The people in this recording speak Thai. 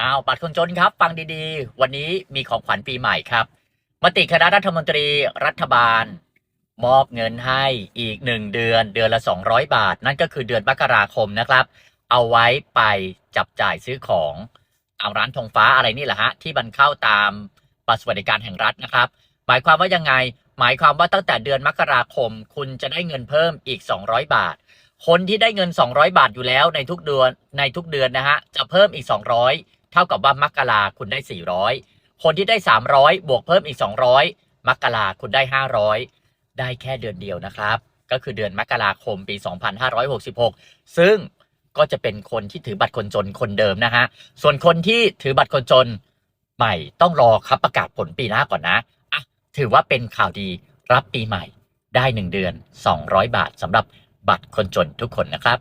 อ้าวบัตรคนจนครับ ฟังดีๆ วันนี้มีของขวัญปีใหม่ครับ มติคณะรัฐมนตรีรัฐบาล มอบเงินให้อีกหนึ่งเดือน เดือนละ 200 บาท นั่นก็คือเดือนมกราคมนะครับ เอาไว้ไปจับจ่ายซื้อของตาร้านธงฟ้าอะไรนี่แหละฮะที่มันเข้าตามบัตรสวัสดิการแห่งรัฐนะครับ หมายความว่ายังไง หมายความว่าตั้งแต่เดือนมกราคม คุณจะได้เงินเพิ่มอีก 200 บาท คนที่ได้เงิน 200 บาทอยู่แล้วในทุกเดือนในทุกเดือนนะฮะจะเพิ่มอีก 200 เท่ากับว่ามกราคุณได้ 400 คนที่ได้ 300 บวกเพิ่มอีก 200 มกราคุณได้ 500 ได้แค่เดือนเดียวนะครับ ก็คือเดือนมกราคมปี 2566 ซึ่งก็จะเป็นคนที่ถือบัตรคนจนคนเดิมนะฮะ ส่วนคนที่ถือบัตรคนจนใหม่ต้องรอครับประกาศผลปีหน้าก่อนนะอะถือว่าเป็นข่าวดีรับปีใหม่ได้ 1 เดือน 200 บาทสำหรับบัตรคนจนทุกคนนะครับ